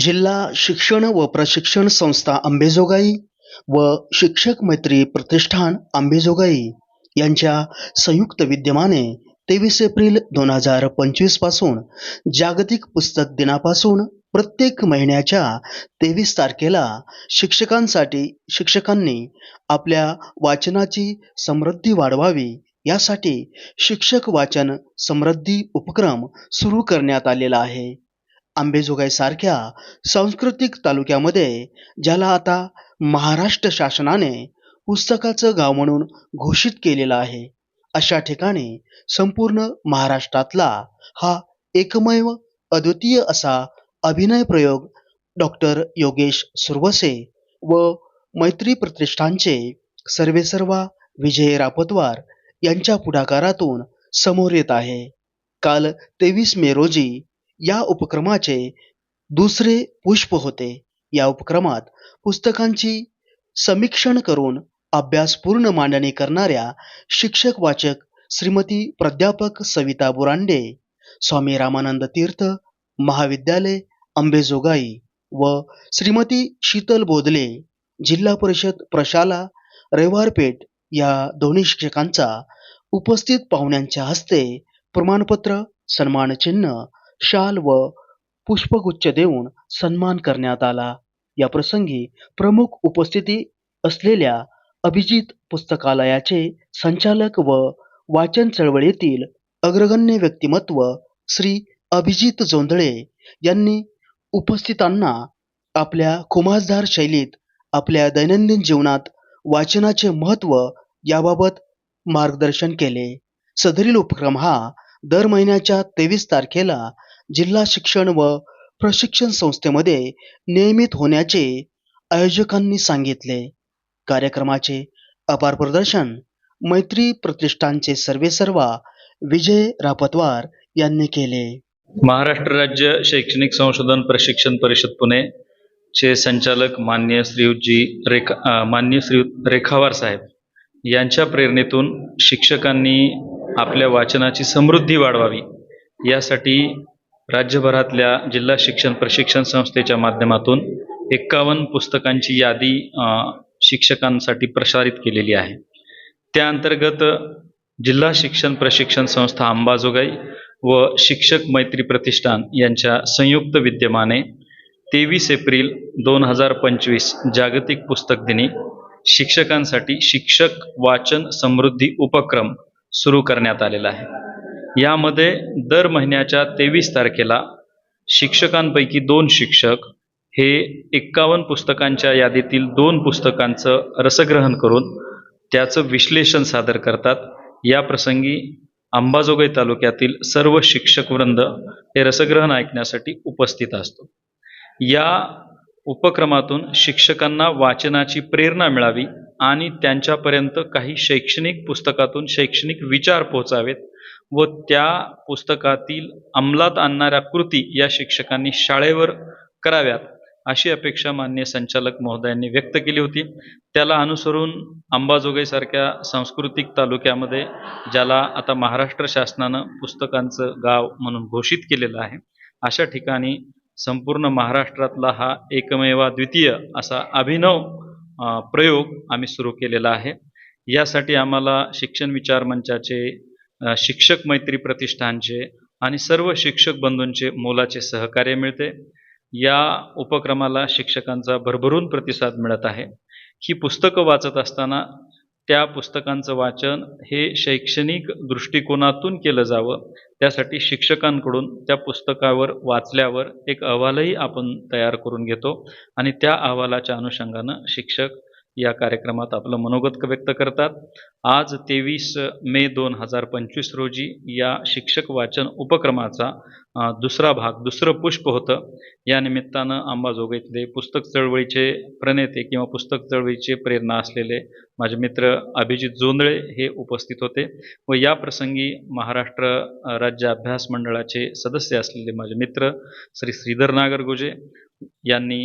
जिल्हा शिक्षण व प्रशिक्षण संस्था अंबेजोगाई व शिक्षक मैत्री प्रतिष्ठान अंबेजोगाई यांच्या संयुक्त विद्यमाने तेवीस एप्रिल दोन हजार पंचवीसपासून जागतिक पुस्तक दिनापासून प्रत्येक महिन्याच्या तेवीस तारखेला शिक्षकांसाठी शिक्षकांनी आपल्या वाचनाची समृद्धी वाढवावी यासाठी शिक्षक वाचन समृद्धी उपक्रम सुरू करण्यात आलेला आहे. आंबेजोगाई सारख्या सांस्कृतिक तालुक्यामध्ये ज्याला आता महाराष्ट्र शासनाने पुस्तकाचं गाव म्हणून घोषित केलेलं आहे अशा ठिकाणी संपूर्ण महाराष्ट्रातला हा एकमेव अद्वितीय असा अभिनय प्रयोग डॉक्टर योगेश सुरवसे व मैत्री प्रतिष्ठानचे सर्वेसर्वा विजय रापतवार यांच्या पुढाकारातून समोर येत आहे. काल तेवीस मे रोजी या उपक्रमाचे दुसरे पुष्प होते. या उपक्रमात पुस्तकांची समीक्षण करून अभ्यासपूर्ण मांडणी करणाऱ्या शिक्षक वाचक श्रीमती प्राध्यापक सविता बुरांडे स्वामी रामानंद तीर्थ महाविद्यालय अंबेजोगाई व श्रीमती शीतल बोदले जिल्हा परिषद प्रशाला रविवारपेठ या दोन्ही शिक्षकांचा उपस्थित पाहुण्यांच्या हस्ते प्रमाणपत्र सन्मानचिन्ह शाल व पुष्पगुच्छ देऊन सन्मान करण्यात आला. या प्रसंगी प्रमुख उपस्थिती असलेल्या अभिजित पुस्तकालयाचे संचालक व वाचन चळवळीतील अग्रगण्य व्यक्तिमत्व श्री अभिजित जोंधळे यांनी उपस्थितांना आपल्या खुमासदार शैलीत आपल्या दैनंदिन जीवनात वाचनाचे महत्त्व याबाबत मार्गदर्शन केले. सदरील उपक्रम हा दर महिन्याच्या तेवीस तारखेला जिल्हा शिक्षण व प्रशिक्षण संस्थेमध्ये नियमित होण्याचे आयोजकांनी सांगितले. कार्यक्रमाचे अपार प्रदर्शन मैत्री प्रतिष्ठानचे सर्वेसर्वा विजय रापतवार यांनी केले. महाराष्ट्र राज्य शैक्षणिक संशोधन प्रशिक्षण परिषद पुणे चे संचालक मान्य श्रीयुतजी रेखा मान्य श्रीयुत रेखावार साहेब यांच्या प्रेरणेतून शिक्षकांनी आपल्या वाचनाची समृद्धी वाढवावी यासाठी राज्यभरातल्या जिल्हा शिक्षण प्रशिक्षण संस्थेच्या माध्यमातून एक्कावन्न पुस्तकांची यादी शिक्षकांसाठी प्रसारित केलेली आहे. त्या अंतर्गत जिल्हा शिक्षण प्रशिक्षण संस्था अंबाजोगाई व शिक्षक मैत्री प्रतिष्ठान यांच्या संयुक्त विद्यमाने तेवीस एप्रिल दोन हजार पंचवीस जागतिक पुस्तक दिनी शिक्षकांसाठी शिक्षक वाचन समृद्धी उपक्रम सुरू करण्यात आलेला आहे. यामध्ये दर महिन्याच्या तेवीस तारखेला शिक्षकांपैकी दोन शिक्षक हे एक्कावन्न पुस्तकांच्या यादीतील दोन पुस्तकांचं रसग्रहण करून त्याचं विश्लेषण सादर करतात. या प्रसंगी अंबाजोगाई तालुक्यातील सर्व शिक्षक वृंद हे रसग्रहण ऐकण्यासाठी उपस्थित असतो. या उपक्रमातून शिक्षकांना वाचनाची प्रेरणा मिळावी आणि त्यांच्यापर्यंत काही शैक्षणिक पुस्तकातून शैक्षणिक विचार पोहोचावेत व त्या पुस्तकातील अंमलात आणणाऱ्या कृती या शिक्षकांनी शाळेवर कराव्यात अशी अपेक्षा मान्य संचालक महोदयांनी व्यक्त केली होती. त्याला अनुसरून अंबाजोगाईसारख्या सांस्कृतिक तालुक्यामध्ये ज्याला आता महाराष्ट्र शासनानं पुस्तकांचं गाव म्हणून घोषित केलेलं आहे अशा ठिकाणी संपूर्ण महाराष्ट्रातला हा एकमेवा द्वितीय असा अभिनव प्रयोग आम्ही सुरू केलेला आहे. यासाठी आम्हाला शिक्षण विचार मंचाचे शिक्षक मैत्री प्रतिष्ठानचे आणि सर्व शिक्षक बंधूंचे मोलाचे सहकार्य मिळते. या उपक्रमाला शिक्षकांचा भरभरून प्रतिसाद मिळत आहे. ही पुस्तकं वाचत असताना त्या पुस्तकांचं वाचन हे शैक्षणिक दृष्टिकोनातून केलं जावं. त्यासाठी शिक्षकांकडून त्या पुस्तकावर वाचल्यावर एक अहवालही आपण तयार करून घेतो आणि त्या अहवालाच्या अनुषंगानं शिक्षक या कार्यक्रमात आपलं मनोगत व्यक्त करतात. आज तेवीस मे दोन हजार पंचवीस रोजी या शिक्षक वाचन उपक्रमाचा दुसरा भाग दुसरं पुष्प होतं. या निमित्तानं अंबाजोगाईतले पुस्तक चळवळीचे प्रणेते किंवा पुस्तक चळवळीचे प्रेरणा असलेले माझे मित्र अभिजित जोंधळे हे उपस्थित होते व या प्रसंगी महाराष्ट्र राज्य अभ्यास मंडळाचे सदस्य असलेले माझे मित्र श्री श्रीधर नागरगोजे यांनी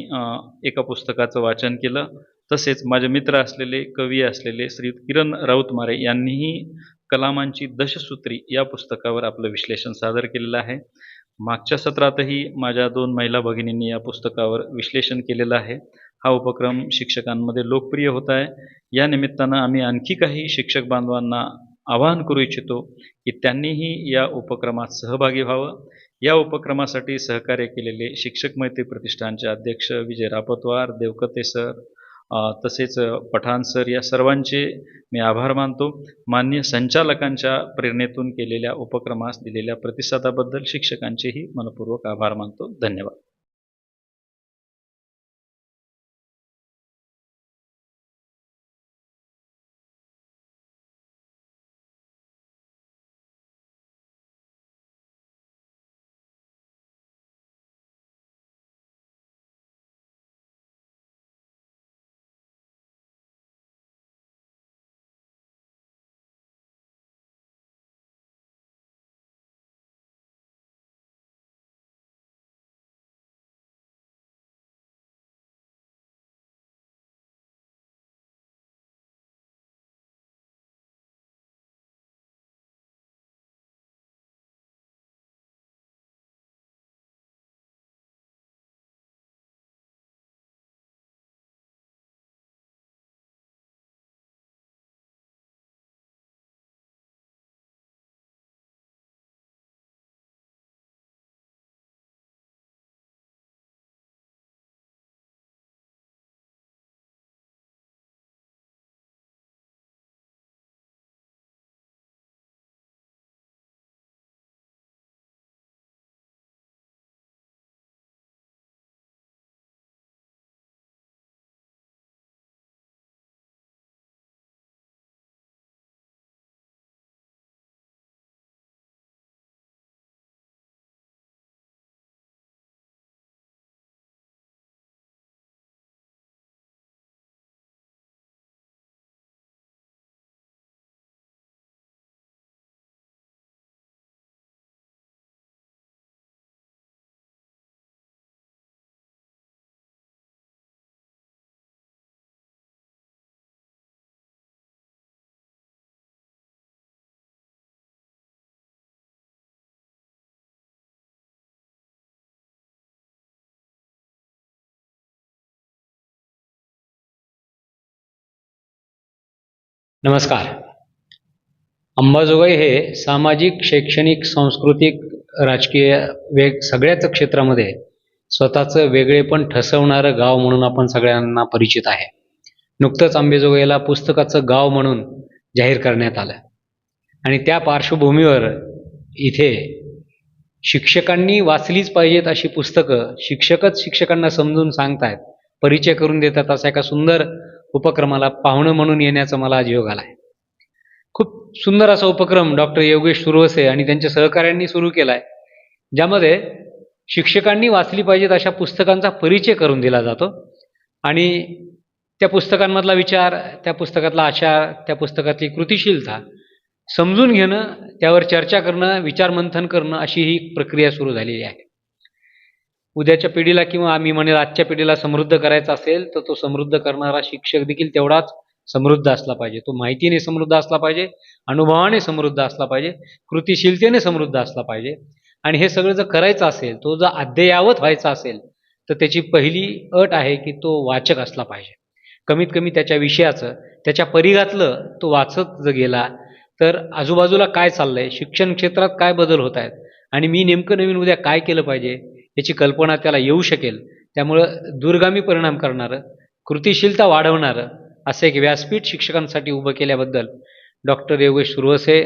एका पुस्तकाचं वाचन केलं. तसेच माझे मित्र असलेले कवी असलेले श्री किरण राऊतमारे यांनीही कलामांची दशसूत्री या पुस्तकावर आपलं विश्लेषण सादर केलेलं आहे. मागच्या सत्रातही माझ्या दोन महिला भगिनींनी या पुस्तकावर विश्लेषण केलेलं आहे. हा उपक्रम शिक्षकांमध्ये लोकप्रिय होत आहे. या निमित्तानं आम्ही आणखी काही शिक्षक बांधवांना आवाहन करू इच्छितो की त्यांनीही या उपक्रमात सहभागी व्हावं. या उपक्रमासाठी सहकार्य केलेले शिक्षक मैत्री प्रतिष्ठानचे अध्यक्ष विजय रापतवार देवकते सर तसेच पठाण सर या सर्वांचे मी आभार मानतो. मान्य संचालकांच्या प्रेरणेतून केलेल्या उपक्रमास दिलेल्या प्रतिसादाबद्दल शिक्षकांचेही मनपूर्वक आभार मानतो. धन्यवाद. नमस्कार. अंबाजोगाई हे सामाजिक शैक्षणिक सांस्कृतिक राजकीय वेग सगळ्याच क्षेत्रामध्ये स्वतःचं वेगळेपण ठसवणारं गाव म्हणून आपण सगळ्यांना परिचित आहे. नुकतंच अंबेजोगाईला पुस्तकाचं गाव म्हणून जाहीर करण्यात आलं. आणि त्या पार्श्वभूमीवर इथे शिक्षकांनी वाचलीच पाहिजेत अशी पुस्तकं शिक्षकच शिक्षकांना समजून सांगतायत परिचय करून देतात असा एका सुंदर उपक्रमाला पाहुणं म्हणून येण्याचा मला आज योग आला आहे खूप सुंदर असा उपक्रम डॉक्टर योगेश सुरवसे आणि त्यांच्या सहकाऱ्यांनी सुरू केला आहे ज्यामध्ये शिक्षकांनी वाचली पाहिजेत अशा पुस्तकांचा परिचय करून दिला जातो. आणि त्या पुस्तकांमधला विचार त्या पुस्तकातला आचार त्या पुस्तकातली कृतिशीलता समजून घेणं त्यावर चर्चा करणं विचारमंथन करणं अशी ही प्रक्रिया सुरू झालेली आहे. उद्याच्या पिढीला किंवा आम्ही म्हणेल आजच्या पिढीला समृद्ध करायचा असेल तर तो समृद्ध करणारा शिक्षक देखील तेवढाच समृद्ध असला पाहिजे. तो माहितीने समृद्ध असला पाहिजे अनुभवाने समृद्ध असला पाहिजे कृतिशीलतेने समृद्ध असला पाहिजे. आणि हे सगळं जर करायचं असेल तो जर अद्ययावत व्हायचा असेल तर त्याची पहिली अट आहे की तो वाचक असला पाहिजे. कमीत कमी त्याच्या विषयाचं त्याच्या परिघातलं तो वाचत जर गेला तर आजूबाजूला काय चाललंय शिक्षण क्षेत्रात काय बदल होत आहेत आणि मी नेमकं नवीन उद्या काय केलं पाहिजे याची कल्पना त्याला येऊ शकेल. त्यामुळं दूरगामी परिणाम करणारं कृतिशीलता वाढवणारं असं एक व्यासपीठ शिक्षकांसाठी उभं केल्याबद्दल डॉक्टर योगेश सुरवसे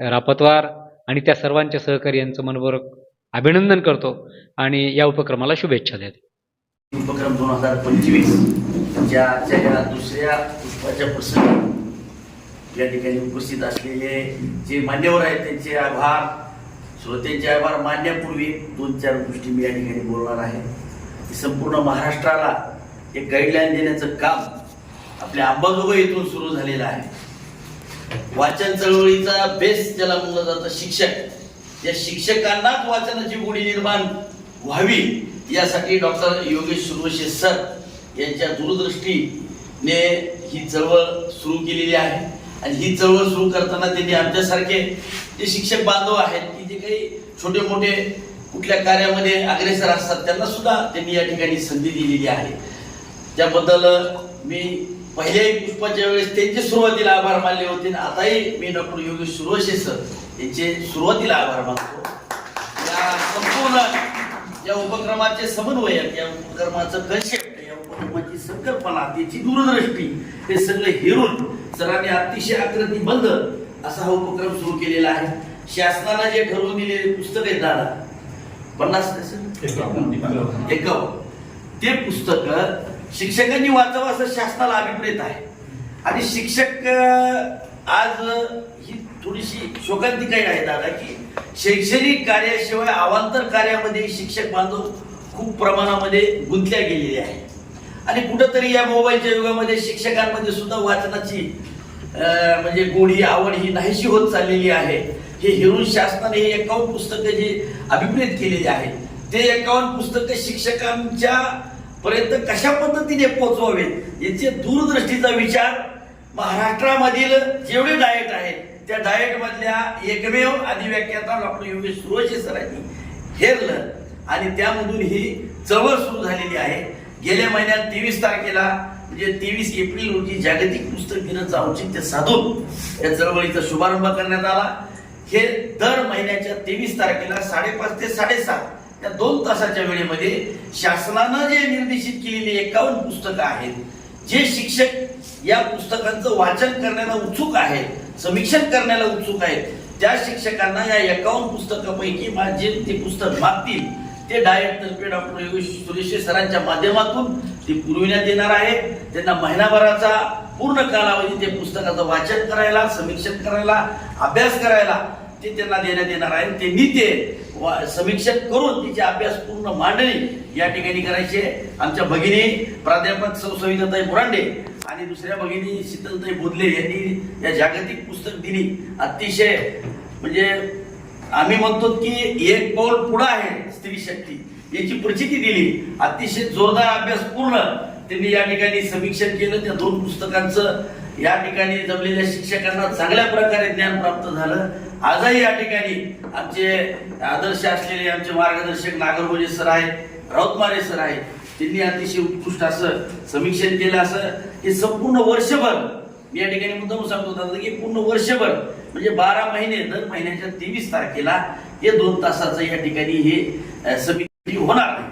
रापतवार आणि त्या सर्वांच्या सहकार्यांचं मनपूर्वक अभिनंदन करतो आणि या उपक्रमाला शुभेच्छा देतो. उपक्रम दोन हजार पंचवीस ज्याच्या या दुसऱ्या पुष्पाच्या प्रसंगी या ठिकाणी उपस्थित असलेले जे मान्यवर आहेत त्यांचे आभार. श्रोत्यांचे आभार मानण्यापूर्वी दोन चार गोष्टी मी या ठिकाणी बोलणार आहे. की संपूर्ण महाराष्ट्राला एक गाईडलाईन देण्याचं काम आपल्या अंबाजोगाई इथून सुरू झालेलं आहे. वाचन चळवळीचा बेस ज्याला म्हणलं जातं शिक्षक. या शिक्षकांनाच वाचनाची गोडी निर्माण व्हावी यासाठी डॉक्टर योगेश सुरवशे सर यांच्या दूरदृष्टीने ही चळवळ सुरू केलेली आहे. आणि ही चळवळ सुरू करताना त्यांनी आमच्यासारखे जे शिक्षक बांधव आहेत की जे काही छोटे मोठे कुठल्या कार्यामध्ये अग्रेसर असतात त्यांना सुद्धा त्यांनी या ठिकाणी संधी दिलेली आहे. त्याबद्दल मी पहिल्याही पुष्पाच्या वेळेस त्यांचे सुरुवातीला आभार मानले होते आणि आताही मी डॉक्टर योगेश सुरवशे सर यांचे सुरुवातीला आभार मानतो. या संपूर्ण या उपक्रमाचे समन्वयक या उपक्रमाचं कन्सेप्ट या उपक्रमाची संकल्पना त्याची दूरदृष्टी हे सगळं हिरून सरांनी अतिशय आकृतीबंध असा हा उपक्रम सुरू केलेला आहे. शासनानं जे ठरवून दिलेले पुस्तक आहेत दादा पन्नास? एकावन्न. ते पुस्तक शिक्षकांनी वाचावं असं शासनाला अभिप्रेत आहे. आणि शिक्षक आज ही थोडीशी शोकांतिकाही आहे दादा की शैक्षणिक कार्याशिवाय अवांतर कार्यामध्ये शिक्षक बांधव खूप प्रमाणामध्ये गुंतल्या गेलेले आहे आणि कुठंतरी या मोबाईलच्या युगामध्ये शिक्षकांमध्ये सुद्धा वाचनाची म्हणजे गोडी आवड ही नाहीशी होत चाललेली आहे. हे हिरून शासनाने हे एकावन्न पुस्तकं जी अभिप्रेत केलेली आहे ते एकावन्न पुस्तकं शिक्षकांच्या पर्यंत कशा पद्धतीने पोहोचवावेत याचे दूरदृष्टीचा विचार महाराष्ट्रामधील जेवढे डायट आहेत त्या डायटमधल्या एकमेव अधिव्याख्याता डॉक्टर योगेश सुरवशे सरांनी हेरलं आणि त्यामधून ही चळवळ सुरू झालेली आहे. गेल्या महिन्यात तेवीस तारखेला म्हणजे तेवीस एप्रिल रोजी जागतिक पुस्तक दिनाचं औचित्य साधून या चळवळीचा शुभारंभ करण्यात आला. हे दर महिन्याच्या तेवीस तारखेला साडेपाच ते साडेसात या दोन तासाच्या वेळेमध्ये शासनानं जे निर्देशित केलेली एकावन्न पुस्तकं आहेत जे शिक्षक या पुस्तकांचं वाचन करण्याला उत्सुक आहेत समीक्षण करण्याला उत्सुक आहेत त्या शिक्षकांना या एकावन्न पुस्तकापैकी माझे जे ते पुस्तक मागतील ते डायरेक्ट तर्फे डॉक्टर योगेश सुरेशे सरांच्या माध्यमातून ते पुरविण्यात येणार आहे. त्यांना महिनाभराचा पूर्ण कालावधी ते पुस्तकाचं वाचन करायला समीक्षण करायला अभ्यास करायला ते त्यांना देण्यात येणार आहे. त्यांनी ते वा- समीक्षण करून तिचे अभ्यास पूर्ण मांडणी या ठिकाणी करायची आहे. आमच्या भगिनी प्राध्यापक सौ सविताताई बुरांडे आणि दुसऱ्या भगिनी शीतलताई बोधले यांनी या जागतिक पुस्तक दिनी अतिशय म्हणजे आम्ही म्हणतो की एक पाऊल पुढं आहे. स्त्री शक्ती. याची प्रचिती दिली. अतिशय जोरदार अभ्यास पूर्ण. त्यांनी या ठिकाणी समीक्षण केलं. त्या दोन पुस्तकांचं या ठिकाणी जमलेल्या शिक्षकांना चांगल्या प्रकारे ज्ञान प्राप्त झालं. आजही या ठिकाणी आमचे आदर्श असलेले आमचे मार्गदर्शक नागरगोजे सर आहेत राऊतमारे सर आहेत. त्यांनी अतिशय उत्कृष्ट असं समीक्षण केलं असं. हे संपूर्ण वर्षभर मी या ठिकाणी मुद्दाम सांगतो दादा की पूर्ण वर्षभर म्हणजे बारा महिने दर महिन्याच्या तेवीस तारखेला हे दोन तासाचं या ठिकाणी हे समिती होणार आहे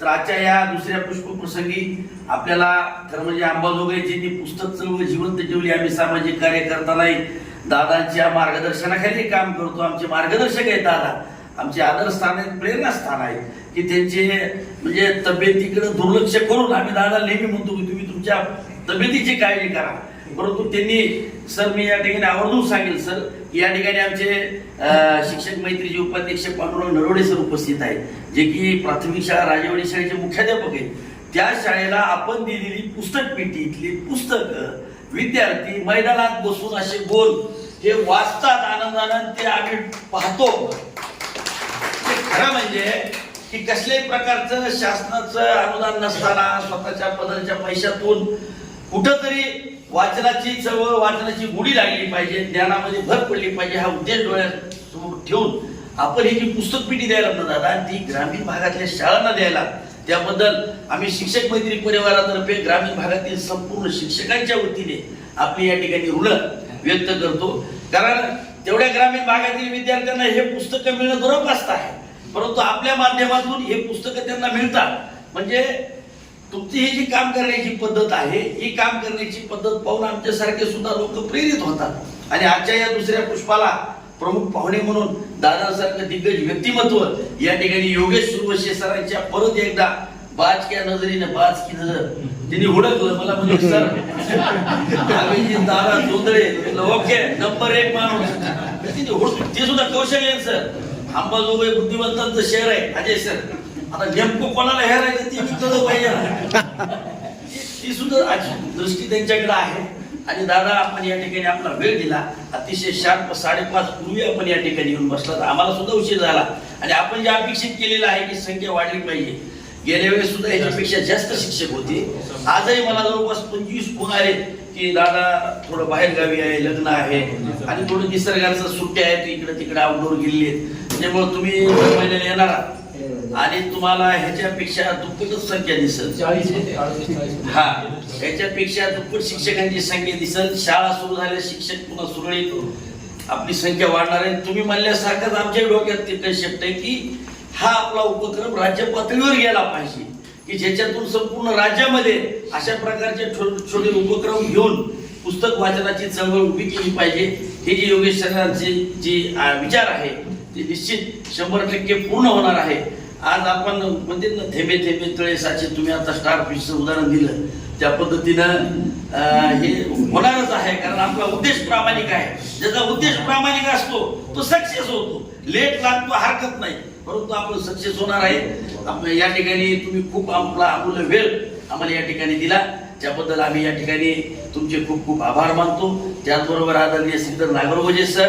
तर आजच्या या दुसऱ्या पुष्प प्रसंगी आपल्याला खरं म्हणजे अंबाजोगाईची पुस्तक चळवळ जिवंत ठेवली. आम्ही सामाजिक कार्य दादांच्या मार्गदर्शनाखाली काम करतो. आमचे मार्गदर्शक आहेत दादा. आमचे आदरस्थान आहेत प्रेरणास्थान आहे की त्यांचे म्हणजे तब्येतीकडे दुर्लक्ष करून आम्ही दादा नेहमी म्हणतो की तुम्ही तुमच्या तब्येतीची काळजी करा. परंतु त्यांनी सर मी या ठिकाणी आवर्जून सांगेल सर की या ठिकाणी आमचे शिक्षक मैत्रीचे उपाध्यक्ष पांडुरंग नरोडे सर उपस्थित आहेत जे की प्राथमिक शाळा राजवाडी शाळेचे मुख्याध्यापक आहेत. त्या शाळेला आपण दिलेली पुस्तक पेटीतली पुस्तक विद्यार्थी मैदानात बसून असे गोल हे वाचतात आनंदानं ते आम्ही पाहतो. ते खरं म्हणजे की कसल्याही प्रकारचं शासनाचं अनुदान नसताना स्वतःच्या पदाच्या पैशातून कुठंतरी वाचनाची चळवळ वाचनाची गुढी लागली पाहिजे ज्ञानामध्ये भर पडली पाहिजे हा उद्देश डोळ्यासमोर ठेवून आपण ही जी पुस्तक पिढी द्यायला ना दादा ती ग्रामीण भागातल्या शाळांना द्यायला. त्याबद्दल आम्ही शिक्षक मैत्री परिवारातर्फे ग्रामीण भागातील संपूर्ण शिक्षकांच्या वतीने आपली या ठिकाणी ऋण व्यक्त करतो. कारण तेवढ्या ग्रामीण भागातील विद्यार्थ्यांना हे पुस्तकं मिळणं दुरपस्त आहे. परंतु आपल्या माध्यमातून हे पुस्तकं त्यांना मिळतात. म्हणजे तुमची ही जी काम करण्याची पद्धत आहे ही काम करण्याची पद्धत पाहून आमच्यासारखे सुद्धा लोक प्रेरित होतात. आणि आजच्या या दुसऱ्या पुष्पाला प्रमुख पाहुणे म्हणून दादासारखं दिग्गज व्यक्तिमत्व या ठिकाणी योगेश सुरवशे सरांच्या परत एकदा बाजक्या नजरेने बाज की नजर. त्यांनी हुडकलं मला म्हणजे सर आम्ही दादा जोंदळे ओके नंबर एक माणूस. तिने ते सुद्धा कौशल्य आहे, सर. अंबाजोगाई बुद्धिमत्तांचं शहर आहे अजय सर. आता नेमकं कोणाला हेरायचं ती विकलं पाहिजे ना. ती सुद्धा अशी दृष्टी त्यांच्याकडे आहे. आणि दादा आपण या ठिकाणी आपला वेळ दिला. अतिशय शार्प साडेपाच पूर्वी आपण या ठिकाणी येऊन बसला. तर आम्हाला सुद्धा उशीर झाला. आणि आपण जे अपेक्षित केलेलं आहे की संख्या वाढली पाहिजे. गेल्या वेळेस सुद्धा याच्यापेक्षा जास्त शिक्षक होते. आजही मला जवळपास पंचवीस फोन आले की दादा थोडं बाहेर गावी आहे लग्न आहे. आणि थोडं निसर्गाचं सुट्ट्या आहेत इकडे तिकडे आउटडोर गेलेले आहेत. त्यामुळे तुम्ही दर महिन्याला येणार आहात. आणि तुम्हाला ह्याच्यापेक्षा दुप्पटच संख्या दिसेल हा ह्याच्यापेक्षा दुप्पट शिक्षकांची संख्या दिसेल शाळा सुरू झाल्या शिक्षक पुन्हा सुरळीत आपली संख्या वाढणार आहे. तुम्ही म्हणल्यासारखंच आमच्या डोक्यात ते कन्सेप्ट आहे की हा आपला उपक्रम राज्य पातळीवर गेला पाहिजे. की ज्याच्यातून संपूर्ण राज्यामध्ये अशा प्रकारचे छोटे उपक्रम घेऊन पुस्तक वाचनाची चळवळ उभी केली पाहिजे. हे जे योगेश सरांचे जे विचार आहे ते निश्चित शंभर टक्के पूर्ण होणार आहे. आज आपण म्हणजे ना थेंबे थेंबे तळे साचे तुम्ही आता स्टार फिशचं उदाहरण दिलं. त्या पद्धतीनं हे होणारच आहे कारण आपला उद्देश प्रामाणिक आहे. ज्याचा उद्देश प्रामाणिक असतो तो सक्सेस होतो. लेट लागतो हरकत नाही. परंतु आपलं सक्सेस होणार आहे. या ठिकाणी तुम्ही खूप आपला अमूल्य वेळ आम्हाला या ठिकाणी दिला. त्याबद्दल आम्ही या ठिकाणी तुमचे खूप खूप आभार मानतो. त्याचबरोबर आदरणीय श्रीधर नागरवजे सर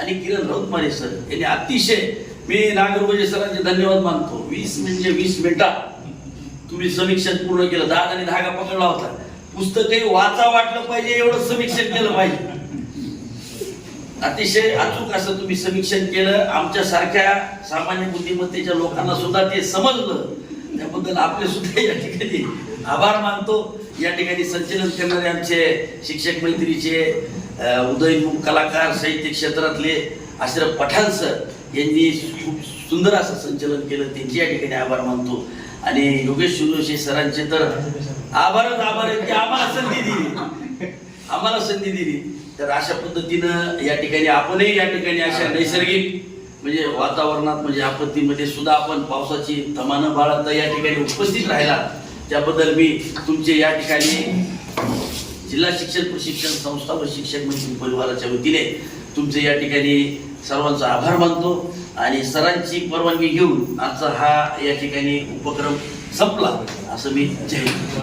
आणि किरण राऊतमारे सर यांनी अतिशय मी नागरगोजे सरांचे धन्यवाद मानतो. वीस म्हणजे वीस मिनिटात तुम्ही समीक्षण पूर्ण केलं. दहा आणि धागा पकडला होता. पुस्तकही वाचा वाटलं पाहिजे एवढं समीक्षण केलं पाहिजे. अतिशय अचूक असं तुम्ही समीक्षण केलं. आमच्या सारख्या सामान्य बुद्धिमत्तेच्या लोकांना सुद्धा ते समजलं. त्याबद्दल आपले सुद्धा या ठिकाणी आभार मानतो. या ठिकाणी संचलन करणारे आमचे शिक्षक मैत्रीचे उदयमुख कलाकार साहित्य क्षेत्रातले आश्रफ पठाण सर यांनी खूप सुंदर असं संचलन केलं. त्यांचे या ठिकाणी आभार मानतो. आणि योगेश सुनोशी सरांचे तर आभारच आभार आहेत की आम्हाला संधी दिली. आम्हाला संधी दिली. तर अशा पद्धतीनं या ठिकाणी आपणही या ठिकाणी अशा नैसर्गिक म्हणजे वातावरणात म्हणजे आपत्तीमध्ये सुद्धा आपण पावसाची तमानं बाळगता या ठिकाणी उपस्थित राहिला. त्याबद्दल मी तुमचे या ठिकाणी जिल्हा शिक्षण प्रशिक्षण संस्था व शिक्षक मंत्री परिवाराच्या वतीने तुमचे या ठिकाणी सर्वांचा आभार मानतो आणि सरांची परवानगी घेऊन आजचा हा या ठिकाणी उपक्रम संपला असं मी जाहीर करतो